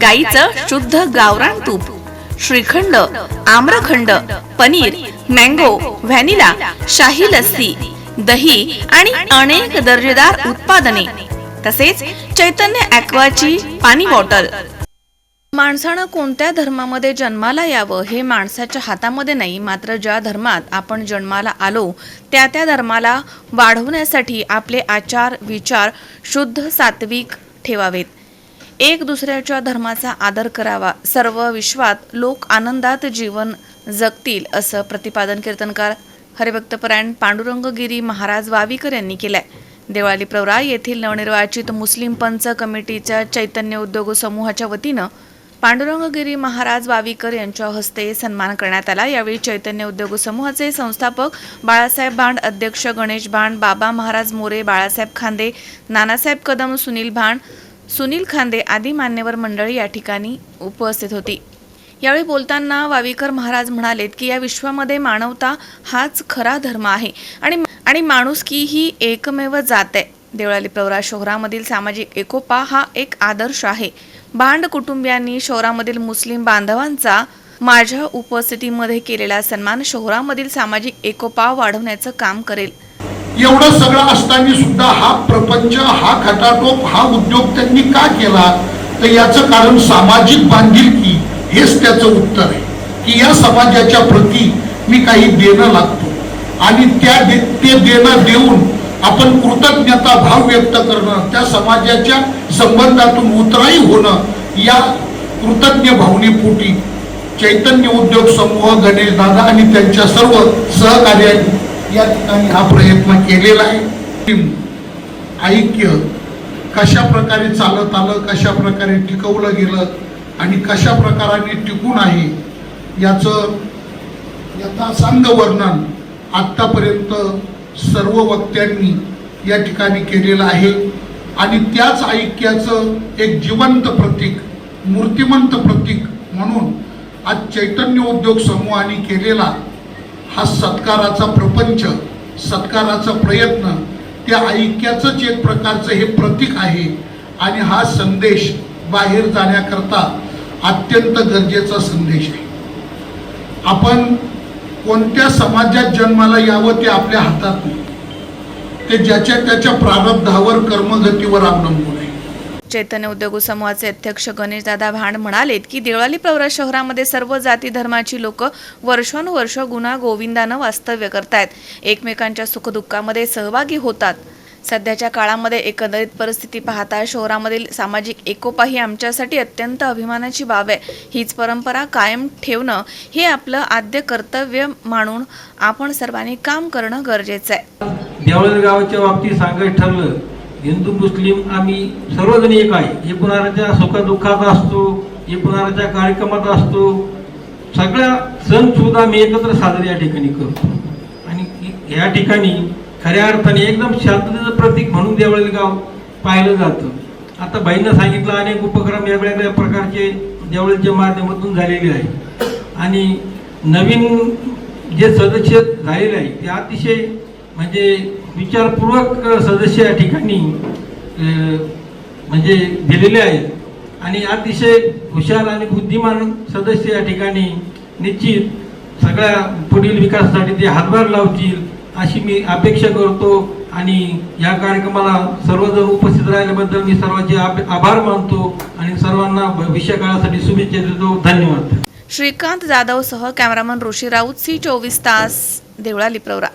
गाईचं शुद्ध गावरान तूप श्रीखंड आम्रखंड पनीर मँगो व्हॅनिला शाही लस्सी दही आणि अनेक दर्जेदार उत्पादने तसेच चैतन्य ॲक्वाची पाणी बॉटल. माणसानं कोणत्या धर्मामध्ये जन्माला यावं हे माणसाच्या हातामध्ये नाही मात्र ज्या धर्मात आपण जन्माला आलो त्या त्या धर्माला वाढवण्यासाठी आपले आचार विचार शुद्ध सात्विक ठेवावेत. एक दुसऱ्याच्या धर्माचा आदर करावा. सर्व विश्वात लोक आनंदात जीवन जगतील असं प्रतिपादन कीर्तनकार हरिभक्तपरायण पांडुरंगगिरी महाराज वावीकर यांनी केलंय. देवाळी प्रवरा येथील नवनिर्वाचित मुस्लिम पंच कमिटीच्या चैतन्य उद्योग समूहाच्या वतीनं पांडुरंगगिरी महाराज वावीकर यांच्या हस्ते सन्मान करण्यात आला. यावेळी चैतन्य उद्योग समूहाचे संस्थापक बाळासाहेब भांड अध्यक्ष गणेश भांड बाबा महाराज मोरे बाळासाहेब खांदे नानासाहेब कदम सुनील भांड सुनील खांदे आदी मान्यवर मंडळी या ठिकाणी उपस्थित होती. यावेळी बोलताना वावीकर महाराज म्हणालेत की या विश्वामध्ये मानवता हाच खरा धर्म आहे आणि आणि माणुसकी ही एकमेव जात आहे. देवळाली प्रवरा शहरामधील सामाजिक एकोपा हा एक आदर्श आहे. भांड कुटुंबियांनी शहरामधील मुस्लिम बांधवांचा माझ्या उपस्थितीमध्ये केलेला सन्मान शहरामधील सामाजिक एकोपा वाढवण्याचं काम करेल. एवढं सगळं असताना सुद्धा हा प्रपंच हा खटाटोप हा उद्योग त्यांनी का केला? तर याचं कारण सामाजिक बांधिलकी हेच त्याचं उत्तर आहे. की या समाजाच्या प्रती मी काही देणं लागतो. आणि त्या दे ते देणं देऊन आपण कृतज्ञता भाव व्यक्त करणं त्या समाजाच्या संबंधातून उतराई होणं या कृतज्ञ भावनेपोटी चैतन्य उद्योग समूह गणेश दादा आणि त्यांच्या सर्व सहकार्यांनी या ठिकाणी हा प्रयत्न केलेला आहे. ऐक्य कशा प्रकारे चालत आलं कशा प्रकारे टिकवलं गेलं आणि कशा प्रकाराने टिकून आहे याचं यथासांग वर्णन आत्तापर्यंत सर्व वक्त्यांनी या ठिकाणी केलेलं आहे. आणि त्याच ऐक्याचं एक जिवंत प्रतीक मूर्तिमंत प्रतीक म्हणून आज चैतन्य उद्योग समूहाने केलेला हा सत्काराचा प्रपंच सत्काराचा प्रयत्न त्या ऐक्याचंच एक प्रकारचं हे प्रतीक आहे. आणि हा संदेश बाहेर जाण्याकरता अत्यंत गरजेचा संदेश आहे. आपण कोणत्या समाजात जन्माला यावं ते आपल्या हातात नाही. ते ज्याच्या त्याच्या प्रारब्धावर कर्मगतीवर अवलंबून आहे. चैतन्य उद्योग समूहाचे अध्यक्ष गणेशदादा भांड म्हणालेत की देवळाली प्रवरा शहरामध्ये सर्व जाती धर्माची लोक वर्षानुवर्ष गुन्हा गोविंदानं वास्तव्य करतायत. एकमेकांच्या सुखदुःखामध्ये सहभागी होतात. सध्याच्या काळामध्ये एकंदरीत परिस्थिती पाहता शहरामधील सामाजिक एकोपा ही आमच्यासाठी अत्यंत अभिमानाची बाब आहे. हीच परंपरा कायम ठेवणं हे आपलं आद्य कर्तव्य मानून आपण सर्वांनी काम करणं गरजेचं आहे. देवळाली गावाच्या बाबतीत सांगायचं ठरलं हिंदू मुस्लिम आम्ही सर्वजण एक आहे. एकूणाच्या सुखदुःखात असतो एकूणाच्या कार्यक्रमात असतो. सगळ्या सण सुद्धा आम्ही एकत्र साजरे या ठिकाणी करतो. आणि या ठिकाणी खऱ्या अर्थाने एकदम शांततेचं प्रतीक म्हणून देवळेल गाव पाहिलं जातं. आता बाईंना सांगितलं अनेक उपक्रम वेगवेगळ्या प्रकारचे देवळीच्या माध्यमातून झालेले आहे आणि नवीन जे सदस्य झालेले आहे ते अतिशय म्हणजे विचारपूर्वक सदस्य या ठिकाणी म्हणजे दिलेले आहेत. आणि अतिशय हुशार आणि बुद्धिमान सदस्य या ठिकाणी निश्चित सगळ्या पुढील विकासासाठी ते हातभार लावतील अशी मी अपेक्षा करतो. आणि या कार्यक्रमाला सर्वजण उपस्थित राहिल्याबद्दल मी सर्वांचे आभ- आभार मानतो. आणि सर्वांना भविष्य काळासाठी शुभेच्छा देतो. धन्यवाद. श्रीकांत जाधव सह कॅमेरामन ऋषी राऊत सी चोवीस तास देवळाली प्रवरा.